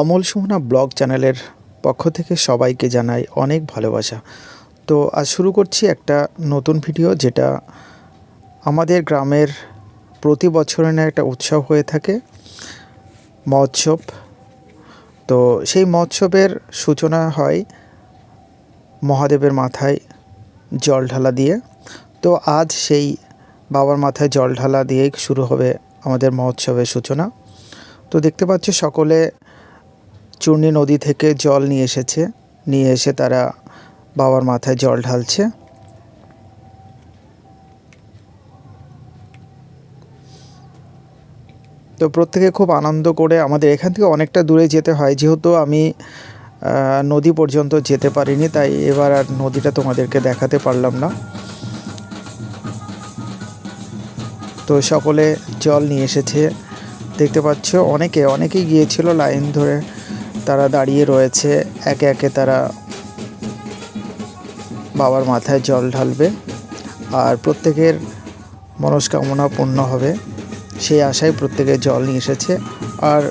Amal Sumana blog চ্যানেলের পক্ষ থেকে সবাইকে জানাই অনেক ভালোবাসা। তো আজ শুরু করছি একটা নতুন ভিডিও যেটা আমাদের গ্রামের প্রতি বছরের একটা উৎসব হয়ে থাকে, মহোৎসব। তো সেই মহোৎসবের সূচনা হয় মহাদেবের মাথায় জল ঢালা দিয়ে। তো আজ সেই বাবার মাথায় জল ঢালা দিয়েই শুরু হবে আমাদের মহোৎসবের সূচনা। তো দেখতে পাচ্ছ সকলে চূর্ণী নদী থেকে জল নিয়ে এসেছে। নিয়ে এসে তারা বাবার মাথায় জল ঢালছে। তো প্রত্যেকে খুব আনন্দ করে আমাদের এখান থেকে অনেকটা দূরে যেতে হয়। যেহেতু আমি নদী পর্যন্ত যেতে পারিনি, তাই এবার আর নদীটা তোমাদেরকে দেখাতে পারলাম না। তো সকলে জল নিয়ে এসেছে। দেখতে পাচ্ছ, অনেকে, অনেকেই গিয়েছিল লাইন ধরে। তারা দাঁড়িয়ে রয়েছে, একে একে তারা বাবার মাথায় জল ঢালবে আর প্রত্যেকের মনস্কামনা পূর্ণ হবে। সেই আশায় প্রত্যেকে জল নিয়ে এসেছে আর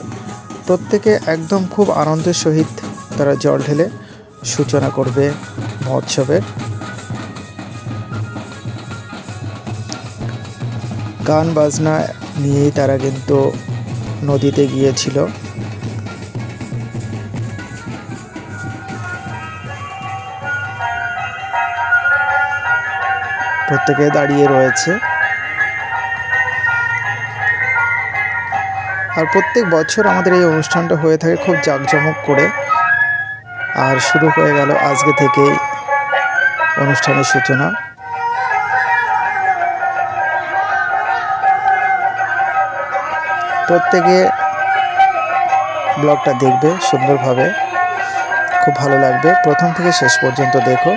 প্রত্যেকে একদম খুব আনন্দের সহিত তারা জল ঢেলে সূচনা করবে মহোৎসবের গান বাজনা নিয়েই তারা কিন্তু নদীতে গিয়েছিল। প্রত্যেকে দাঁড়িয়ে রয়েছে। আর প্রত্যেক বছর আমাদের এই অনুষ্ঠানটা হয়ে থাকে খুব জাঁকজমক করে। আর শুরু হয়ে গেল আজকে থেকেই অনুষ্ঠানের সূচনা। প্রত্যেকে ব্লগটা দেখবে সুন্দরভাবে। খুব ভালো লাগবে। প্রথম থেকে শেষ পর্যন্ত দেখো।